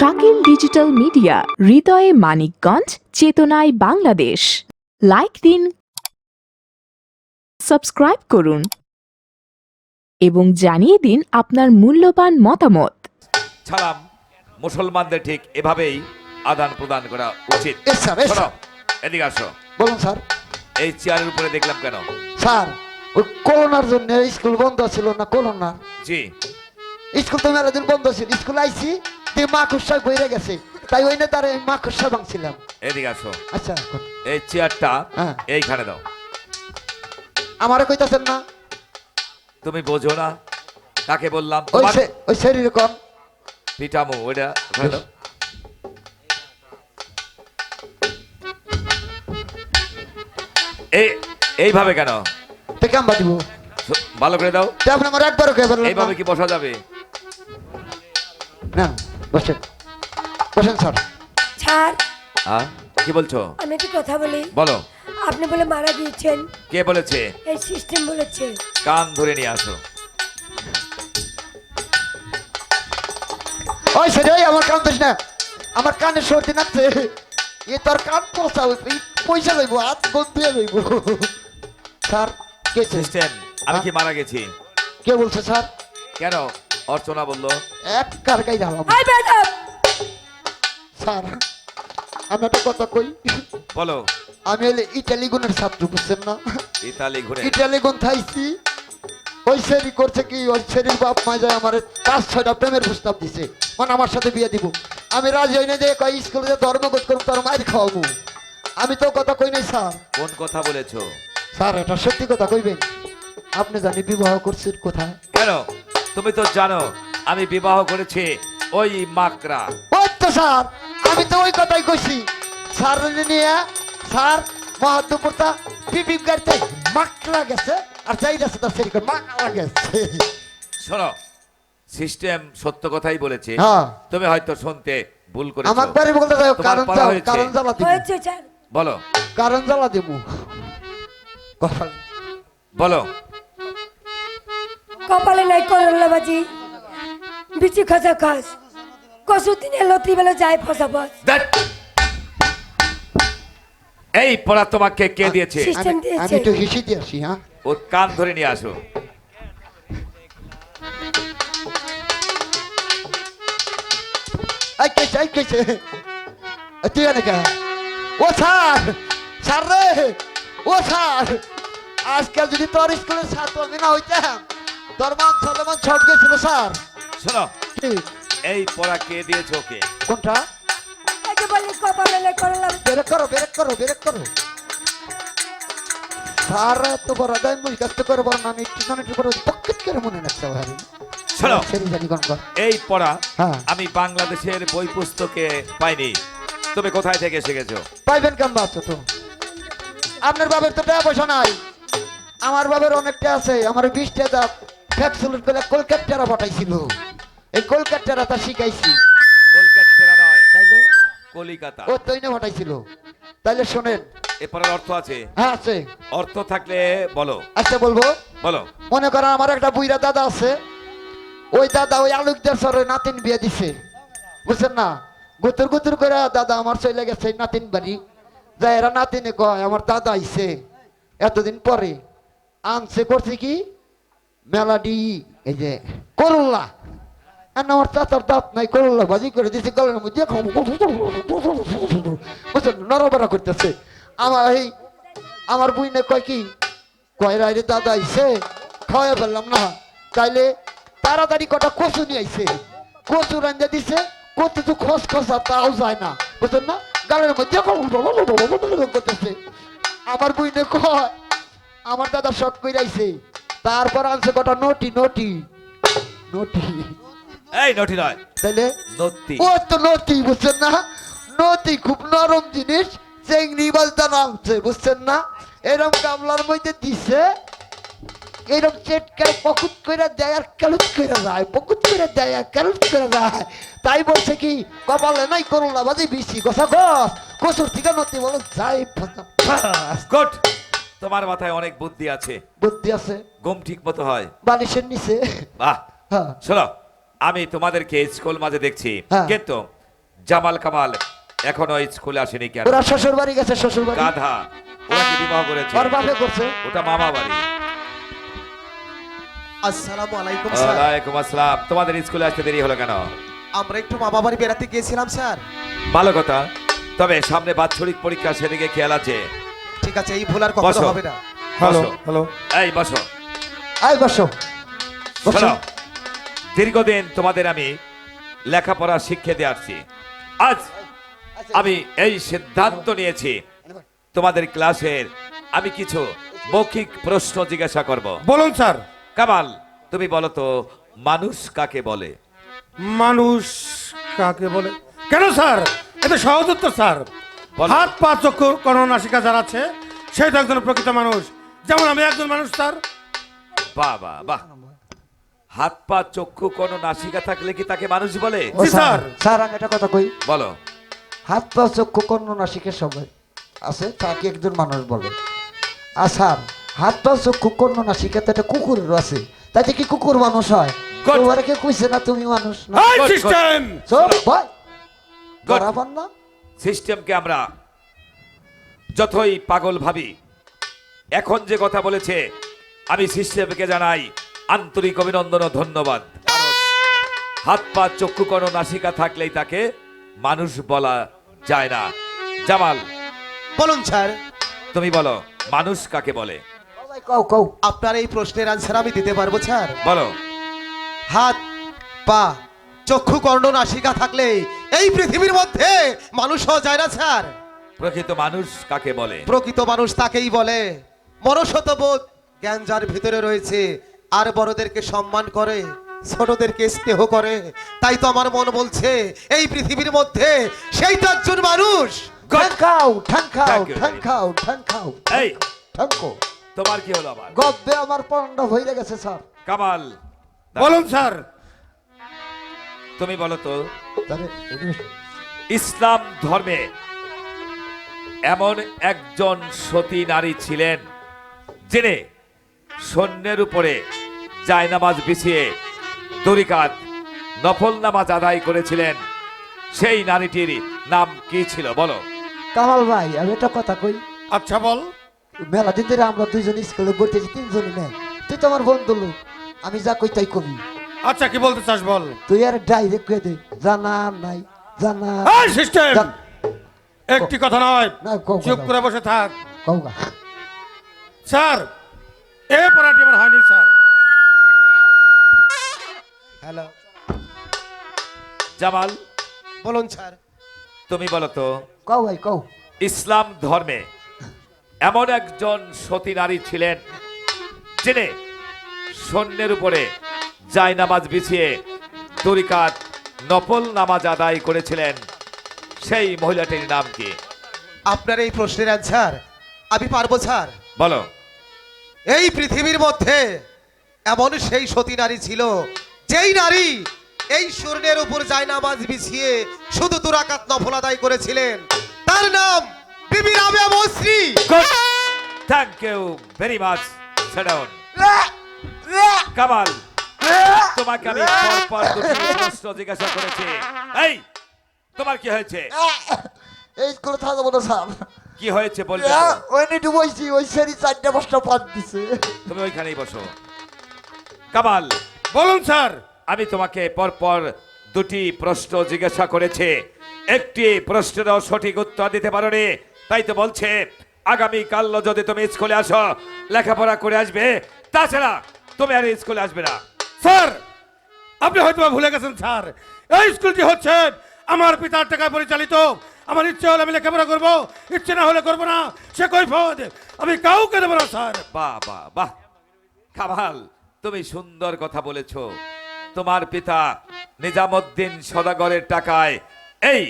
Shakil digital media হৃদয়ে মানিকগঞ্জ চেতনায় Bangladesh. Like দিন সাবস্ক্রাইব করুন এবং জানিয়ে দিন আপনার মূল্যবান মতামত। সালাম মুসলমানদের ঠিক এভাবেই আদান প্রদান করা উচিত। এস স্যার এস শোনো স্যার। এদিকে আসো। বলুন স্যার। এই চেয়ারের উপরে দেখলাম কেন? স্যার ওই করোনার জন্য স্কুল বন্ধ ছিল না করোনা জি। স্কুল তো মেলা দিন বন্ধ ছিল স্কুল আইছি দিয়ে মা খুশায় বইরে গেছে। তাই ওই না তার মা খুশা ভাঙছিলাম। এদিকে আসো। আচ্ছা এই চেয়ারটা হ্যাঁ। এইখানে দাও। আমারে কইতাছেন না তুমি বোঝো না। কাকে বললাম? ওই সে- ওই শরীর কম। পিটামো ওইটা ওখানে দাও এই এইভাবে কেন? তো কেমবা দিব ভালো করে দাও। তো আপনি আমার একবারও কে এইভাবে কি বসা যাবে? না। বসেন। বসেন স্যার। ছাড় হ্যাঁ কি বলছো? আমি একটু কথা বলি। বলো। আপনি বলে মারা গিয়েছেন। কে বলেছে? এই সিস্টেম বলেছে। কান ধরে নিয়ে আসো। ওই সেটাই আমার কান দিস না। আমার কানে সর্দি নাচ্ছে এ তোর কান এই পয়সা যাইব হাত বন্ধ হয়ে যাইব স্যার কে সিস্টেম আমি কি মারা গেছি? কে বলছে স্যার? কেন? অর্চনা বলল এক কারকাই দাঁড়াম হাই ম্যাডাম! স্যার আমি একটা কথা কই? বলো। আমি হলে ইটালি গুণের ছাত্র বুঝছেন না? ইতালি ঘুরে। ইটালি গুণ থাইছি। ওই সেরি করছে কি? ওই সেরির বাপ মা যায় আমার পাঁচ ছয়টা প্রেমের প্রস্তাব দিছে। মানে আমার সাথে বিয়ে দিব। আমি রাজি হই না যে কই স্কুলে যে ধর্মগত করুন তোর মায়ের খাওয়াবো। আমি তো কথা কই নাই স্যার। কোন কথা বলেছ? স্যার এটা সত্যি কথা কইবেন। আপনি জানি বিবাহ করছেন কোথায়? কেন? তুমি তো জানো আমি বিবাহ করেছি ওই মাকড়া। ওই তো স্যার আমি তো ওই কথাই কইছি। স্যার নিয়ে স্যার মহাদ্দুপুরটা পিপিপ গাড়িতে মাকলা গেছে আর যাই গেছে তার সেরি করে মাকলা গেছে। শোনো সিস্টেম সত্য কথাই বলেছে। হ্যাঁ। তুমি হয়তো শুনতে ভুল করেছ। আমার বাড়ি বলতে যাও কারণ কারণ জ্বালা দিব হয়েছে বলো। কারণ জ্বালা দেবো বলো। কপালে নাই করল্লা বাজি। বিচি খাসা খাস। কসু দিনে লত্রি বেলা যায় ফসা ফস। এই পড়া তোমাকে কে দিয়েছে? সিস্টেম আমি- দিয়েছে। একটু হিসি দিয়ে আসি হ্যাঁ? ও কান ধরে নিয়ে আসো। এই কেছে এই কেছে। এই তুই এনে কে? ও স্যার স্যার রে। ও স্যার আজকাল যদি তোর স্কুলের ছাত্র আমি না হইতাম তোর মান সলমান ছট গেছিল স্যার। শোনো কি? এই পড়া কে দিয়েছে ওকে? কোনটা? এই যে বললি কপালে করল্লা বেরেক করো বেরেক করো বেরেক করো। স্যার তো বড় দায় মুই কাজ করে বড় একটু করে পকেট করে মনে রাখতে পারি শোনো সেরি জানি কোন কর এই পড়া হ্যাঁ। আমি বাংলাদেশের বই পুস্তকে পাইনি। তুমি কোথায় থেকে শিখেছো? পাইবেন কেন বাচ্চা তো? আপনার বাবার তো টাকা পয়সা নাই। আমার বাবার অনেকটা আছে আমার বিশটা দাঁত ফ্যাক্সুলের পেলে কলকাতারা পাঠাইছিল এই কলকাতারা তা শিখাইছি। কলকাতা নয়। তাইলে? কলিকাতা। ও তৈনে পাঠাইছিল তাইলে শোনেন। অর্থ আছে? হ্যাঁ আছে। অর্থ থাকলে বলো। আচ্ছা বলব? বলো। মনে আমার একটা বুইরা দাদা আছে। ওই দাদা ওই আলুকদার সরের নাতিন বিয়ে দিছে। বুঝছেন না? গুতুর গুতুর করে দাদা আমার চলে গেছে নাতিন বাড়ি। যা এরা নাতিনে কয় আমার দাদা আইছে এতদিন পরে। আনছে করছে কি? মেলাডি এই যে করল্লা করে দিছে আমার আমার বুইনে কয় কি ফেললাম না তাইলে তাড়াতাড়ি কটা কচু নিয়ে আইছে কচু রান্ধে দিছে কত তো খস খসা তাও যায় না বুঝলেন না গালের মধ্যে করতেছে আমার বুইনে কয় আমার দাদা শখ করে আইছে তারপর আনছে কটা? নটি নটি। নটি। এই নটি নয়। তাইলে? নতি ও তো নতি বুঝছেন না? নতি খুব নরম জিনিস চেংড়ি বাজটা নামছে বুঝছেন না? এরম গামলার মধ্যে দিছে এরম চেটকায় পকুত করে দেয় আর কালুত করে যায় পকুত করে দেয় আর কালুত করে যায়। তাই বলছে কি কপালে নাই করলা বাজে বেশি কথা গছ কচুর থেকে নতি বলো যাই গুড তোমার মাথায় অনেক বুদ্ধি আছে। বুদ্ধি আছে। ঘুম ঠিক মতো হয়। বালিশের নিচে। বাহ। হ্যাঁ। শোনো আমি তোমাদেরকে স্কুল মাঝে দেখছি। হ্যাঁ। কিন্তু জামাল কামাল এখনও স্কুলে আসেনি কেন? ওরা শ্বশুর বাড়ি গেছে শ্বশুর বাড়ি। গাধা। ওরা কি বিবাহ করেছে? ওর বাপে করছে। ওটা মামা বাড়ি। আসসালামু আলাইকুম স্যার। ওয়ালাইকুম আসসালাম। তোমাদের স্কুলে আসতে দেরি হলো কেন? আমরা একটু মামা বাড়ি বেড়াতে গিয়েছিলাম স্যার। ভালো কথা। তবে সামনে বাৎসরিক পরীক্ষা সেদিকে খেয়াল আছে। ঠিক আছে এই ভুল আর কখনো বসো। হবে না। Hello hello. এই বসো। আয় বসো। বসো। শোনো, দীর্ঘদিন তোমাদের আমি লেখাপড়া শিক্ষা দিয়ে আসছি। আজ আমি এই সিদ্ধান্ত নিয়েছি তোমাদের ক্লাসের আমি কিছু মৌখিক প্রশ্ন জিজ্ঞাসা করব। বলুন স্যার। কামাল তুমি বলো তো মানুষ কাকে বলে? মানুষ কাকে বলে? কেন স্যার? এটা সহজ উত্তর স্যার। হাত পা চক্ষু কর্ণনাসিকা যারা আছে সেই তো একজন প্রকৃত মানুষ। যেমন আমি একজন মানুষ স্যার। বাহ বাহ। বাহ হাত পা চক্ষু কোনো নাসিকা থাকলে কি তাকে মানুষ বলে? ও জি, স্যার স্যার। আমি একটা কথা কই। বলো। হাত পা চক্ষু কর্ণ নাসিকের সবাই আছে তাকে একজন মানুষ বলে। আর স্যার হাত পা চক্ষু কর্ণ নাসিকা তো একটা কুকুরেরও আছে। তাতে কি কুকুর মানুষ হয়? Good. তোমার কে কইছে না তুমি মানুষ না। এই good. সিস্টেম! সব ভাই। Good. বরাবর না। সিস্টেমকে আমরা যতই পাগল ভাবি এখন যে কথা বলেছে আমি সিস্টেমকে জানাই আন্তরিক অভিনন্দন ও ধন্যবাদ। কারণ হাত পা চক্ষু কোনো নাসিকা থাকলেই তাকে মানুষ বলা যায় না। জামাল বলুন স্যার। তুমি বলো মানুষ কাকে বলে? কও কও আপনার এই প্রশ্নের আনসার আমি দিতে পারব স্যার। বলো। হাত পা চক্ষু কর্ণ নাসিকা থাকলে এই পৃথিবীর মধ্যে মানুষ হওয়া যায় না স্যার। প্রকৃত মানুষ কাকে বলে? প্রকৃত মানুষ তাকেই বলে। মনসতবোধ জ্ঞান যার ভিতরে রয়েছে আর বড়দেরকে সম্মান করে ছোটদেরকে স্নেহ করে। তাই তো আমার মন বলছে এই পৃথিবীর মধ্যে সেই তো একজন মানুষ। এই। ঠাঙ্কো তোমার কি হলো আবার? গব্বে আমার পণ্ড হয়ে গেছে স্যার। কামাল। বলুন স্যার। তুমি বলো তো ইসলাম ধর্মে এমন একজন সতী নারী ছিলেন যিনি সৈন্যের উপরে জায়নামাজ বিছিয়ে তরিকাত নফল নামাজ আদায় করেছিলেন। সেই নারীটির নাম কি ছিল বলো। কামাল ভাই আমি একটা কথা কই। আচ্ছা বল। মেলা দিন ধরে আমরা দুইজন স্কুলে পড়তেছি তিনজনই নেই তুই তো আমার বন্ধু লোক। আমি যা কই তাই কবি আচ্ছা কি বলতে চাস বল? তুই আর ডাইরেক্ট কয়ে দে জানা নাই জানা এই সিস্টেম! জান- একটি কথা নয় না, কও, চুপ কও। করে বসে থাক। কৌগা স্যার এ পড়াটি আমার হয়নি স্যার। হ্যালো। জামাল। বলুন স্যার। তুমি বলো তো কও ভাই কও। ইসলাম ধর্মে এমন একজন সতী নারী ছিলেন যিনি সৈন্যের উপরে জায়নামাজ বিছিয়ে তরিকাত নফল নামাজ আদায় করেছিলেন সেই মহিলাটির নাম কি? আপনার এই প্রশ্নের অ্যান্সার আমি পারব স্যার। বলো। এই পৃথিবীর মধ্যে এমন সেই সতী নারী ছিল যেই নারী এই স্বর্ণের উপর যায় নামাজ বিছিয়ে শুধু দুরাকাত নফল আদায় করেছিলেন। তার নাম Bibi Rabeya মসরি thank you very much sit down Kamal তোমাকে আমি পরপর দুটি প্রশ্ন জিজ্ঞাসা করেছি। এই তোমার কি হয়েছে? এই স্কুলে থাকব না স্যার। কি হয়েছে বলবে তো? ওই নিটু বইছি ওই সেরি চারটা পাঁচটা পাত দিছে। তুমি ওইখানেই বসো। কামাল বলুন স্যার আমি তোমাকে পরপর দুটি প্রশ্ন জিজ্ঞাসা করেছে। একটি প্রশ্নেরও সঠিক উত্তর দিতে পারোনি তাই তো বলছে আগামী কাল যদি তুমি স্কুলে আসো লেখাপড়া করে আসবে। তাছাড়া তুমি আর স্কুলে আসবে না। স্যার, আপনি হয়তো ভুলে গেছেন, স্যার। এই স্কুলটি হচ্ছে আমার পিতার টাকায় পরিচালিত। আমার ইচ্ছে হলে আমি লেখাপড়া করব, ইচ্ছে না হলে করব না, সে কৈফত। আমি কাউকে দেবো না, স্যার। বাহ বাহ বাহ। কামাল, তুমি সুন্দর কথা বলেছ। তোমার পিতা নিজামুদ্দিন সদাগরের টাকায় এই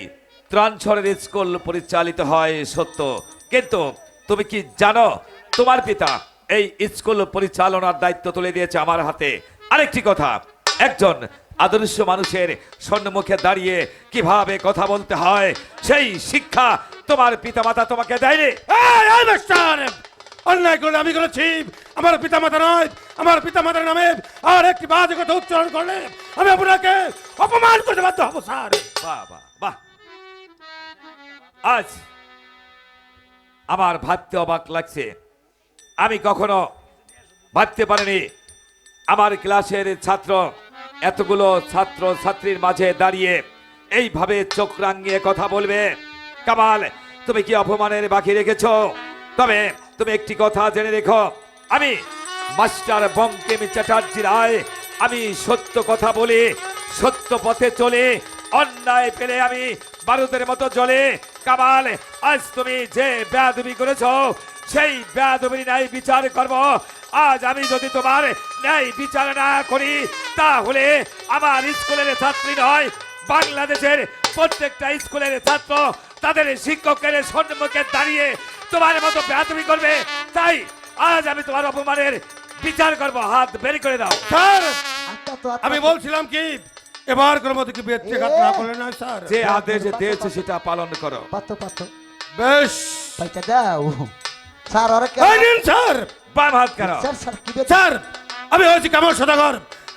ত্রাণছড়ের স্কুল পরিচালিত হয়, সত্য। কিন্তু তুমি কি জানো, তোমার পিতা এই স্কুল পরিচালনার দায়িত্ব তুলে দিয়েছে আমার হাতে। আরেকটি কথা একজন আদর্শ মানুষের সম্মুখে দাঁড়িয়ে কীভাবে কথা বলতে হয় সেই শিক্ষা তোমার পিতামাতা তোমাকে দেয়নি! অন্যায় করলে আমি করেছি আমার পিতা মাতা নয় আমার পিতা মাতার নামে আর একটি বাজে কথা উচ্চারণ করলে আমি আপনাকে অপমান করতে বাধ্য হব স্যার। বাহ বাহ বাহ। আজ আমার ভাবতে অবাক লাগছে। আমি কখনো ভাবতে পারিনি আমার ক্লাসের ছাত্র, এতগুলো ছাত্র ছাত্রীর মাঝে দাঁড়িয়ে এইভাবে চোখ রাঙিয়ে কথা বলবে। কামাল, তুমি কি অপমানের বাকি রেখেছ? তবে তুমি একটি কথা জেনে রেখো। আমি মাস্টার বঙ্কিম চ্যাটার্জি রায়। আমি সত্য কথা বলি, সত্য পথে চলে, অন্যায় পেলে আমি বারুদের মতো জ্বলে। কামাল, আজ তুমি যে বেয়াদবি করেছ, সেই বেয়াদবির ন্যায় বিচার করব। আজ আমি যদি তোমার ন্যায় বিচার না করি তাহলে আমার স্কুলের ছাত্রী নয় বাংলাদেশের প্রত্যেকটা স্কুলের ছাত্র তাদের শিক্ষকের সম্মুখে দাঁড়িয়ে তোমার মতো বেয়াদবি করবে। তাই আজ আমি তোমার অপমানের বিচার করব হাত বের করে দাও। স্যার! আচ্ছা আমি বলছিলাম কি এবার কোনো মতো কি বেত্রিঘাত না করলে না স্যার? যে আদেশ দিয়েছে সেটা পালন করো। পাতো পাতো বেশ। পাইটা দাও। স্যার কেন স্যার! বাম হাত করো। স্যার আমি হয়েছি কামাল সদাগর।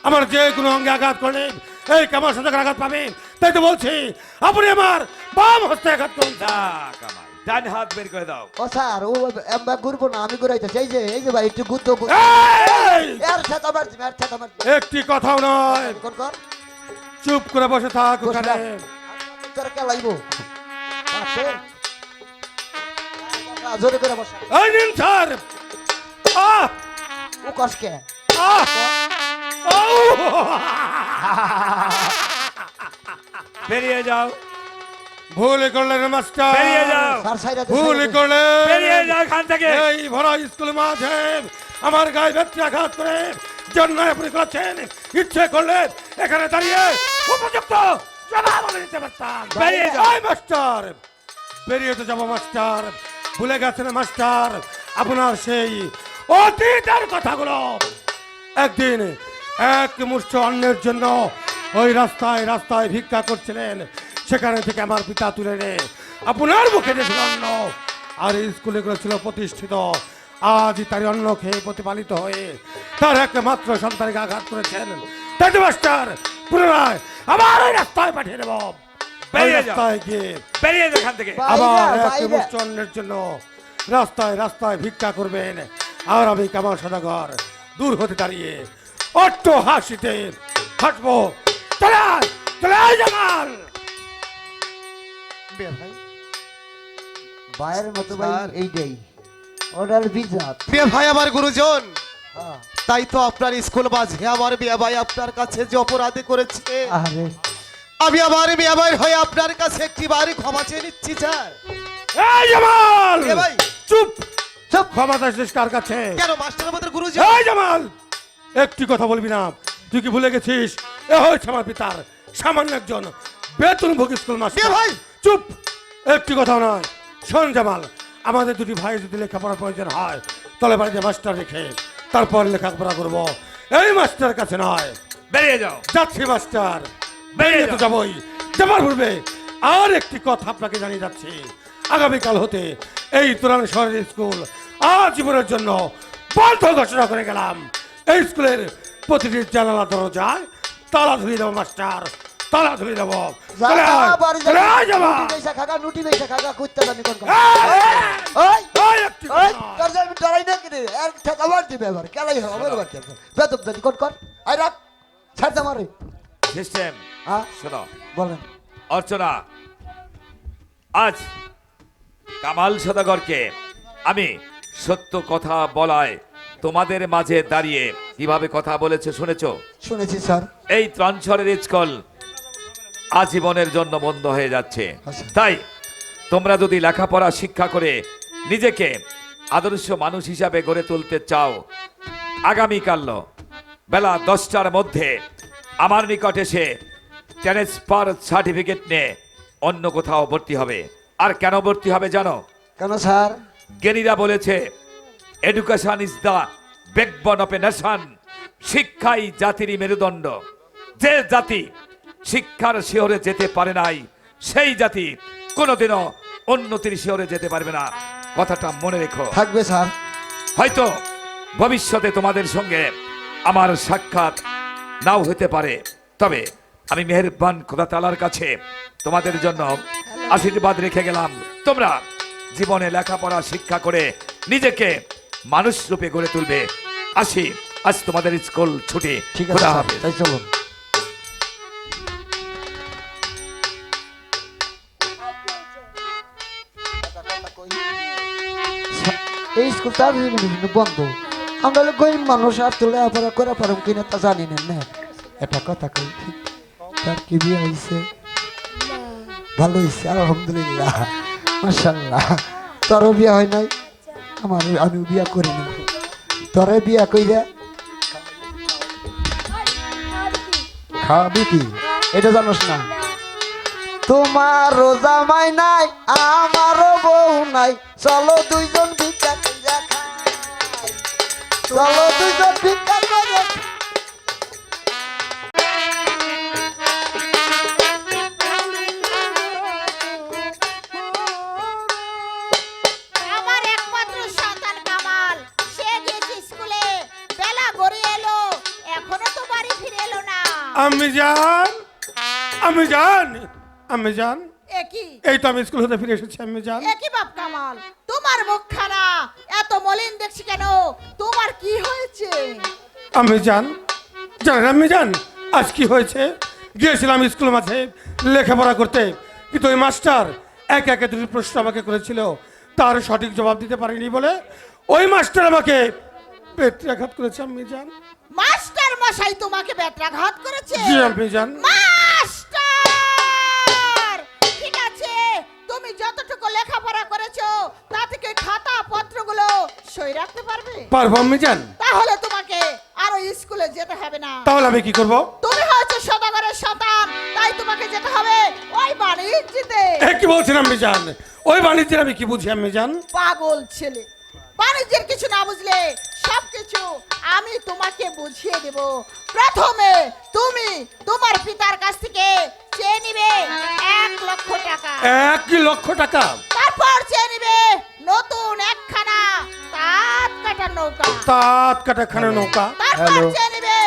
আমার যে কোনো অঙ্গে আঘাত করলে এই কামাল সদাগর আঘাত পাবে। তাই তো বলছি আপনি আমার বাম হস্তে আঘাত করুন। ডান হাত বের করে দাও। ও স্যার ও আমরা ঘুরবো না আমি ঘুরাইতেছি এই যে এই যে ভাই একটু গুদ্ধ এর এর মারছি। একটি কথাও নয়। কোন কর চুপ করে বসে থাক ওখানে। তোর কে লাগবো জোরে করে বসা। এই নিন স্যার। আহ ও আউ! বেরিয়ে যাও। ভুল করলেন মাস্টার। বেরিয়ে যাও। ভুল করলে বেরিয়ে যাও এখান থেকে। এই ভরা স্কুল মাঝে আমার গায়ে ব্যক্তি আঘাত করে জন্য আপনি করেছেন ইচ্ছে করলে এখানে দাঁড়িয়ে উপযুক্ত জবাব দিতে পারতাম। বেরিয়ে যাও। মাস্টার বেরিয়ে তো যাব মাস্টার। ভুলে গেছেন মাস্টার। আপনার সেই অতীতের কথাগুলো। একদিন এক মুষ্ঠ অন্যের জন্য ওই রাস্তায় রাস্তায় ভিক্ষা করছিলেন। সেখানে থেকে আমার পিতা তুলে নে আপনার মুখে দিয়েছিল অন্ন। আর এই স্কুলগুলো ছিল প্রতিষ্ঠিত। আজ তার অন্ন খেয়ে প্রতিপালিত হয়ে তার একমাত্র সন্তানকে আঘাত করেছেন। তাই মাস্টার পুনরায় আবার ওই রাস্তায় পাঠিয়ে দেব। বেরিয়ে যাও। রাস্তায় গিয়ে বেরিয়ে যাও থেকে। আবার এক অন্নের জন্য রাস্তায় রাস্তায় ভিক্ষা করবেন। আর আমি কামাল সদাগর? দূর হতে দাঁড়িয়ে অট্ট হাসিতে হাসবো। চলে চলে জামাল ভাই বাইরের মতো ভাই এইটাই। অর্ডার বিজাত। বিয়ে ভাই আমার গুরুজন। হ্যাঁ। তাই তো আপনার স্কুল আমার বিয়ে ভাই আপনার কাছে যে অপরাধী করেছে। আরে। আমি আমার বিয়ে ভাই হয়ে আপনার কাছে একটি বাড়ি ক্ষমা চেয়ে নিচ্ছি স্যার। এই জামাল! ভাই। চুপ! চুপ ক্ষমা চাইছিস কার কাছে? কেন মাস্টার আমাদের গুরুজন এই জামাল একটি কথা বলবি না। তুই কি ভুলে গেছিস? এ হয়েছে আমার পিতার সামান্য একজন বেতনভোগী স্কুল মাস্টার। ভাই? চুপ একটি কথা নয়। শোন জামাল আমাদের দুটি ভাই যদি লেখাপড়ার প্রয়োজন হয় তাহলে বাড়িতে মাস্টার রেখে তারপর লেখাপড়া করব। এই মাস্টার কাছে নয়। বেরিয়ে যাও। যাচ্ছি মাস্টার। বেরিয়ে তো যাও। যাবই। যাবার পূর্বে আর একটি কথা আপনাকে জানিয়ে যাচ্ছি। আগামীকাল হতে এই তুরান শহরের স্কুল আজীবনের জন্য বন্ধ ঘোষণা করে গেলাম। এই স্কুলের প্রতিটি জানালা দরজায় তালা ধরিয়ে দেবো মাস্টার। তালা ধরিয়ে দেবো। হ্যাঁ? অর্চনা আজ কামাল সদাগরকে আমি সত্য কথা বলায় তোমাদের মাঝে দাঁড়িয়ে। কীভাবে কথা বলেছে শুনেছো? শুনেছি স্যার। এই ত্রাণছড়ের স্কুল আজীবনের জন্য বন্ধ হয়ে যাচ্ছে। আচ্ছা। তাই তোমরা যদি লেখাপড়া শিক্ষা করে নিজেকে আদর্শ মানুষ হিসাবে গড়ে তুলতে চাও আগামীকাল বেলা দশটার মধ্যে আমার নিকট এসে ট্রান্সফার সার্টিফিকেট নিয়ে অন্য কোথাও ভর্তি হবে। আর কেন ভর্তি হবে জানো? কেন স্যার? জ্ঞানীরা বলেছে education is the backbone of a nation শিক্ষাই জাতিরই মেরুদণ্ড। যে জাতি শিক্ষার শিহরে যেতে পারে নাই সেই জাতি কোনোদিনও উন্নতির শিহরে যেতে পারবে না। কথাটা মনে রেখো। থাকবে স্যার। হয়তো ভবিষ্যতে তোমাদের সঙ্গে আমার সাক্ষাৎ নাও হতে পারে তবে আমি মেহেরবান খোদা তালার কাছে তোমাদের জন্য আশীর্বাদ রেখে গেলাম। তোমরা জীবনে লেখাপড়া শিক্ষা করে নিজেকে মানুষ রূপে গড়ে তুলবে। আসি আজ তোমাদের স্কুল ছুটি। ঠিক আছে। তাই চলুন। এই স্কুল তার বিভিন্ন বন্ধ। আমরা গরিব মানুষ আর তুলে আবার করে পারম কিনা তা জানি না না। এটা কথা কই তার কি বিয়ে হয়েছে ভালো হয়েছে আলহামদুলিল্লাহ। মাশাল্লাহ তোরও বিয়ে হয় নাই? আমার আমি বিয়ে করি না তোরে বিয়ে কইরা খাবি কি? এটা জানোস না। তোমারও জামাই নাই, আমারও বউ নাই। চলো দুইজন ভিক্ষা খাই। চলো দুইজন ভিক্ষা আমি যান আমি যান একই এই তো আমি স্কুল হতে ফিরে এসেছি আমি একই বাপ কামাল? তোমার মুখখানা এত মলিন দেখছি কেন? তোমার কি হয়েছে? আমি যান জানেন আমি যান আজ কি হয়েছে? গিয়েছিলাম স্কুল মাঝে লেখাপড়া করতে কিন্তু ওই মাস্টার এক একে দুটি প্রশ্ন আমাকে করেছিল তার সঠিক জবাব দিতে পারিনি বলে ওই মাস্টার আমাকে পেট্রাঘাত করেছে আমি যান মাস্টার মশাই তোমাকে বেত্রাঘাত করেছে? জি আমি যান মাস্টার! ঠিক আছে তুমি যতটুকু লেখাপড়া করেছ তা থেকে খাতা পত্রগুলো সই রাখতে পারবে? পারব আমি যান তাহলে তোমাকে আরও স্কুলে যেতে হবে না। তাহলে আমি কি করব? তুমি হচ্ছে সদাগরের সন্তান তাই তোমাকে যেতে হবে ওই বাণিজ্যতে। কি বলছেন আমি যান ওই বাণিজ্যের আমি কি বুঝি আমি জান? পাগল ছেলে। বাণিজ্যের কিছু না বুঝলে সবকিছু আমি তোমাকে বুঝিয়ে দেব। প্রথমে তুমি তোমার পিতার কাছ থেকে চেয়ে নিবে এক লক্ষ টাকা। এক লক্ষ টাকা? তারপর চেয়ে নিবে নতুন একখানা তাঁত কাটার নৌকা। তাঁত কাটা খানা নৌকা? তারপর চেয়ে নিবে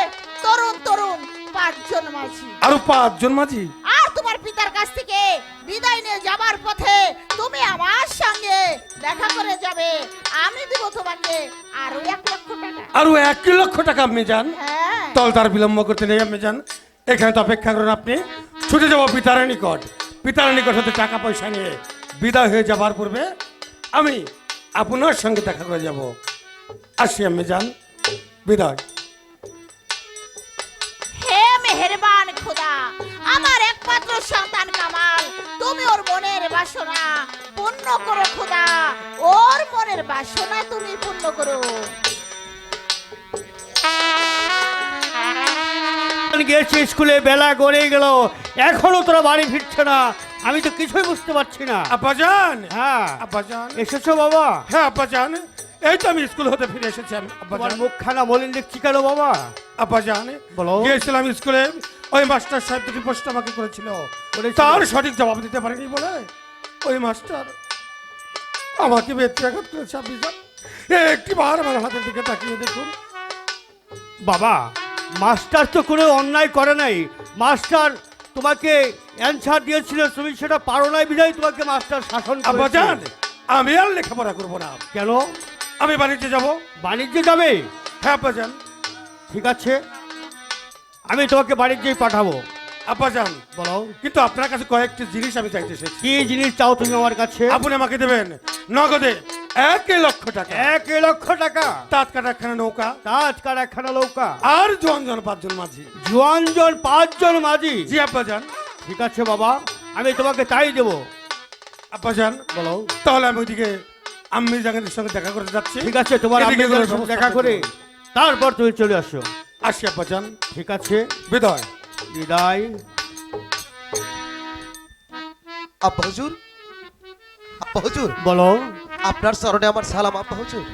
তরুণ তরুণ পাঁচজন মাঝি। আরও পাঁচজন মাঝি? আর তোমার পিতার কাছ থেকে বিদায় নিয়ে যাবার পথে তুমি আমার সঙ্গে দেখা করে যাবে। আরও এক লক্ষ টাকা। আরও এক লক্ষ টাকা আপনি যান। হ্যাঁ। তল তার বিলম্ব করতে নেই আপনি যান। এখানে তো অপেক্ষা করুন আপনি। ছুটে যাব পিতার নিকট। পিতার নিকট হতে টাকা পয়সা নিয়ে বিদায় হয়ে যাবার পূর্বে আমি আপনার সঙ্গে দেখা করে যাব। আসি আমি যান। বিদায়। হে মেহেরবান খোদা আমার একমাত্র সন্তান কামাল। তুমি ওর মনের বাসনা পূর্ণ করো খোদা। ওর মনের বাসনা তুমি পূর্ণ করো। গিয়েছি স্কুলে বেলা গড়ে গেল। এখনও তোরা বাড়ি ফিরছে না। আমি তো কিছুই বুঝতে পারছি না। আপা যান হ্যাঁ। আপা যান এসেছ বাবা? হ্যাঁ আপা যান এই তো আমি স্কুল হতে ফিরে এসেছি আমি। তোমার যান মুখখানা মলিন দেখছি কেন বাবা? আপা যান বলো। গিয়েছিলাম স্কুলে ওই মাস্টার সাহেব দুটি প্রশ্ন আমাকে করেছিল? তার সঠিক জবাব দিতে পারেনি বলে ওই মাস্টার আমাকে ব্যত্যাঘাত করেছে আপনি একটি বার আমার হাতের দিকে তাকিয়ে দেখুন। বাবা মাস্টার তো কোনো অন্যায় করে নাই। মাস্টার তোমাকে অ্যান্সার দিয়েছিল তুমি সেটা পারো নাই বিধায় তোমাকে মাস্টার শাসন। আমি আর লেখাপড়া করব না। কেন? আমি বাণিজ্যে যাব। বাণিজ্যে যাবে? হ্যাঁ যান ঠিক আছে। আমি তোমাকে বাণিজ্যেই পাঠাবো। আপা যান বলো। কিন্তু আপনার কাছে কয়েকটি জিনিস আমি চাইতে এসেছি। কি জিনিস চাও তুমি আমার কাছে? আপনি আমাকে দেবেন নগদে এক লক্ষ টাকা। এক লক্ষ টাকা? তাঁত কাটা একখানা নৌকা। তাজকার একখানা নৌকা? আর জোয়ান জন পাঁচজন মাঝি। জুয়ানজন পাঁচজন মাঝি? জি আপা যান ঠিক আছে বাবা। আমি তোমাকে তাই দেবো। আপা যান বলো। তাহলে আমি ওইদিকে আম্মি জাগানের সঙ্গে দেখা করতে যাচ্ছি। ঠিক আছে তোমার সমস্যা দেখা করে তারপর তুমি চলে আসো। আসি আপা ঠিক আছে। বিদায়। বিদায়। আব্বা হুজুর আব্বা হুজুর। বলো। আপনার চরণে আমার সালাম আব্বা হুজুর।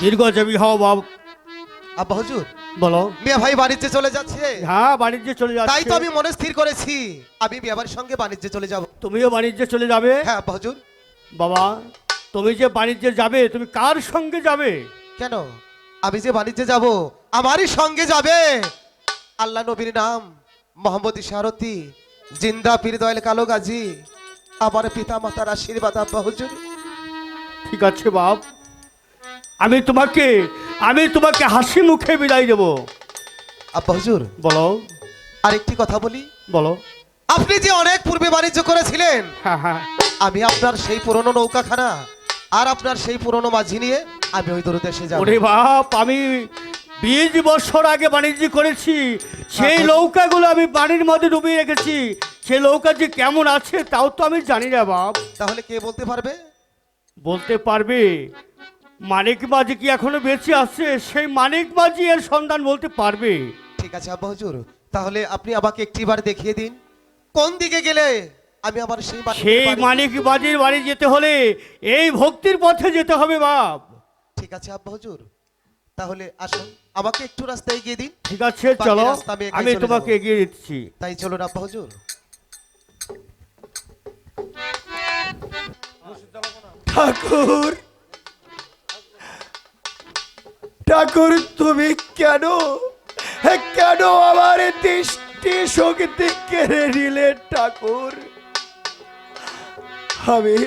দীর্ঘজীবী হও বাব আব্বা হুজুর। বলো। মিয়া ভাই বাণিজ্যে চলে যাচ্ছে। হ্যাঁ বাণিজ্যে চলে যাচ্ছে। তাই তো আমি মনে স্থির করেছি। আমি মিয়া ভাইয়ের সঙ্গে বাণিজ্যে চলে যাব। তুমিও বাণিজ্যে চলে যাবে। হ্যাঁ আব্বা হুজুর। বাবা। তুমি যে বাণিজ্যে যাবে তুমি কার সঙ্গে যাবে? কেন? আমি যে বাণিজ্যে যাব আমারই সঙ্গে যাবে। আল্লাহ নবীর নাম মোহাম্মদ ইশারতি জিন্দা পীর দয়াল কালো গাজী আমার পিতা মাতার আশীর্বাদ আব্বা হুজুর। ঠিক আছে বাপ। আমি তোমাকে আমি তোমাকে হাসি মুখে বিদায় দেবো। আব্বা হুজুর বলো। আরেকটি কথা বলি। বলো। আপনি যে অনেক পূর্বে বাণিজ্য করেছিলেন হ্যাঁ হ্যাঁ। আমি আপনার সেই পুরনো নৌকাখানা আর আপনার সেই পুরনো মাঝি নিয়ে আমি ওই দূর দেশে যাব। ওরে বাপ আমি বিশ বছর আগে বাণিজ্য করেছি। সেই আচ্ছা। নৌকাগুলো আমি বাড়ির মধ্যে ডুবিয়ে রেখেছি। সেই নৌকা যে কেমন আছে তাও তো আমি জানি না বাপ। তাহলে কে বলতে পারবে? বলতে পারবে? মানিক মাঝি কি এখনও বেঁচে আছে? সেই মানিক মাঝি এর সন্ধান বলতে পারবে। ঠিক আছে আব্বা হুজুর তাহলে আপনি আমাকে একটিবার দেখিয়ে দিন। কোন দিকে গেলে? আমি আবার সেই সেই? মানিক মাঝির বাড়ি যেতে হলে এই ভক্তির পথে যেতে হবে বাপ। ঠিক আছে আব্বা হুজুর। তাহলে আসুন আমাকে একটু রাস্তায় এগিয়ে দিন। ঠিক আছে চলো। আমি চলে তোমাকে এগিয়ে দিচ্ছি। তাই চলুন আব্বা হুজুর। ঠাকুর ঠাকুর তুমি কেন কেন আমার দৃষ্টি শক্তি কেড়ে নিলে ঠাকুর? আমি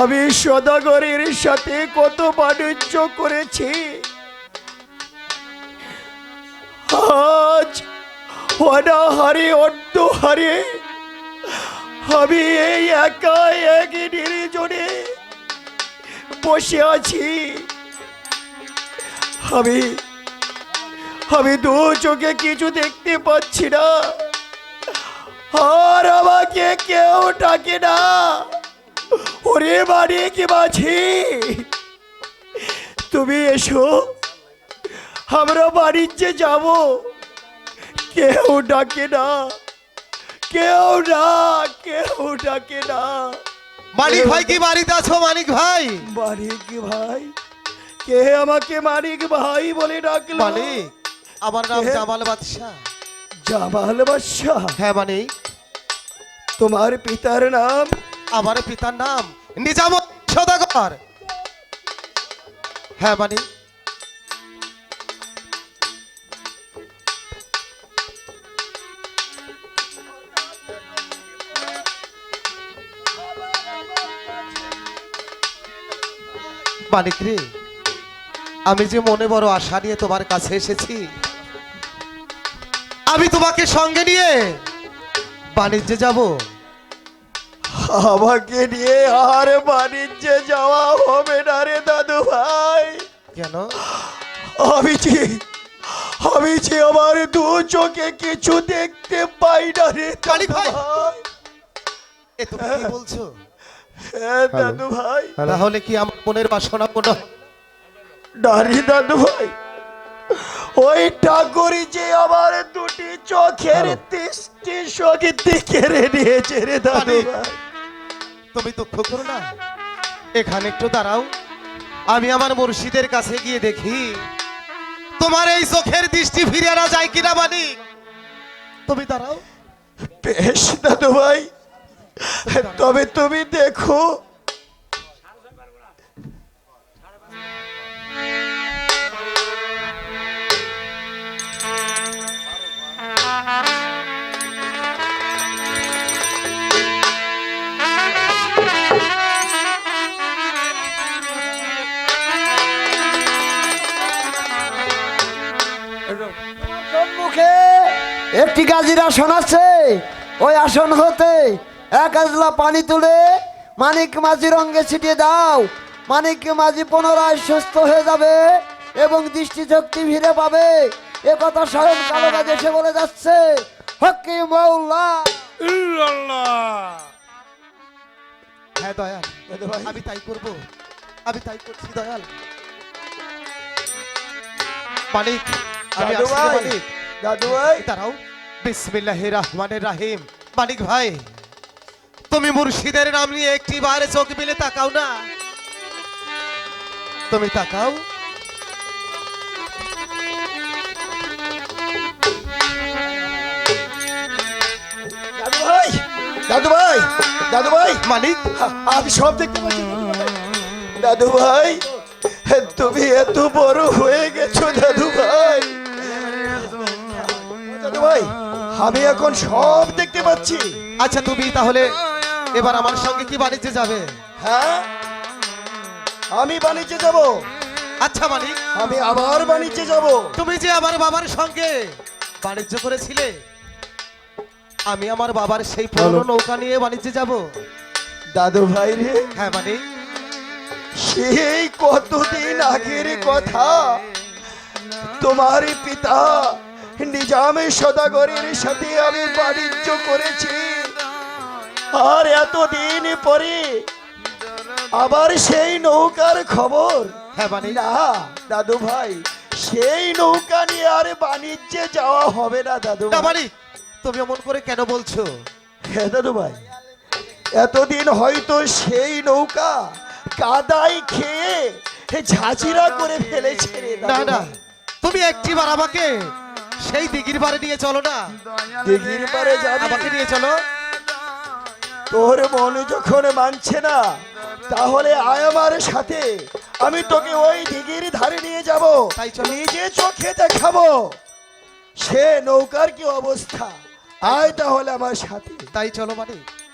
আমি সদাগরের সাথে কত বাণিজ্য করেছি। আজ অনাহারে অর্ধহারে আমি এই একা এক নির্জনে বসে আছি। আমি আমি দু চোখে কিছু দেখতে পাচ্ছি না। আর আমাকে কেউ ডাকে না। ওরে বাড়ি কি মাঝি? তুমি এসো। আমরা বাণিজ্যে যাব কেউ ডাকে না। কেউ না কেউ ডাকে না। মানিক ভাই কি বাড়িতে আছো মানিক ভাই? মানিক ভাই কে আমাকে মানিক ভাই বলে ডাকলো? মানিক আমার নাম? জামাল বাদশাহ। জামাল বাদশাহ হ্যাঁ মানিক তোমার পিতার নাম? আমার পিতার নাম নিজাম সদাগর। হ্যাঁ মানিক রে আমি যে মনে বড় আশা নিয়ে তোমার কাছে এসেছি আমি তোমাকে সঙ্গে নিয়ে বাণিজ্যে যাব। আমাকে নিয়ে আর বাণিজ্যে যাওয়া হবে না রে দাদু ভাই। কেন? আমি যে আমি যে আমার দু চোখে কিছু দেখতে পাই না রে দাদু ভাই। এ তুমি কি বলছো? হ্যাঁ দাদু ভাই। তাহলে কি আমার মনের বাসনা পূর্ণ? নারী দাদু ভাই। ওই ঠাকুরি যে আমার দুটি চোখের দৃষ্টি শক্তি কেড়ে নিয়েছে রে দাদু তুমি দুঃখ করো না। এখানে একটু দাঁড়াও। আমি আমার মুর্শিদের কাছে গিয়ে দেখি তোমার এই চোখের দৃষ্টি ফিরে আনা যায় কিনা মানিক তুমি দাঁড়াও। বেশ দাদু ভাই তবে তুমি দেখো সম্মুখে একটি গাজীর আসন আছে। ওই আসন হতে এক আজলা পানি তুলে মানিক মাঝির অঙ্গে ছিটিয়ে দাও। মানিক মাঝি পুনরায় সুস্থ হয়ে যাবে এবং দৃষ্টিশক্তি ফিরে পাবে। এ কথা স্বয়ং কালো গাছ এসে বলে যাচ্ছে হকি মৌল্লা হ্যাঁ দয়াল। আমি তাই করব। আমি তাই করছি দয়াল। মানিক দাদু আসছি রে ভাই মানিক দাদু ভাই। দাঁড়াও। বিসমিল্লাহির রহমানির রাহিম। মানিক ভাই তুমি মুর্শিদের নাম নিয়ে একটি বার চোখ মিলে তাকাও না। তুমি তাকাও। দাদু ভাই দাদু ভাই দাদু ভাই। মানিক? আমি সব দেখতে পাচ্ছি দাদু ভাই তুমি এত বড় হয়ে গেছো দাদু ভাই। দাদু ভাই আমি এখন সব দেখতে পাচ্ছি। আচ্ছা তুমি তাহলে এবার আমার সঙ্গে কি বাণিজ্যে যাবে? হ্যাঁ? আমি বাণিজ্যে যাব। আচ্ছা মালিক আমি আবার বাণিজ্যে যাব। তুমি যে আমার বাবার সঙ্গে বাণিজ্য করেছিলে আমি আমার বাবার সেই পুরনো নৌকা নিয়ে বাণিজ্যে যাব। দাদু ভাই রে হ্যাঁ মালিক সেই কতদিন আগের কথা? তোমার পিতা নিজামে সদাগরের সাথে আমি বাণিজ্য করেছি আর এতদিন পরে আবার সেই নৌকার খবর হ্যাঁ না দাদু ভাই সেই নৌকা নিয়ে আর বাণিজ্যে যাওয়া হবে না দাদু ভাই। তুমি এমন করে কেন বলছো হ্যাঁ দাদু ভাই এতদিন হয়তো সেই নৌকা কাদায় খেয়ে ঝাঁঝিরা করে ফেলেছে না না। তুমি একটিবার আমাকে সেই দিঘির পারে নিয়ে চলো না। দিঘির পারে আমাকে নিয়ে চলো। তোর মন যখন মানছে না তাহলে আয় আমার সাথে। আমি তোকে ওই দিঘির ধারে নিয়ে যাব। তাই চলো। নিজে চোখে দেখাবো। সে নৌকার কি অবস্থা? আয় তাহলে আমার সাথে। তাই চলো মালিক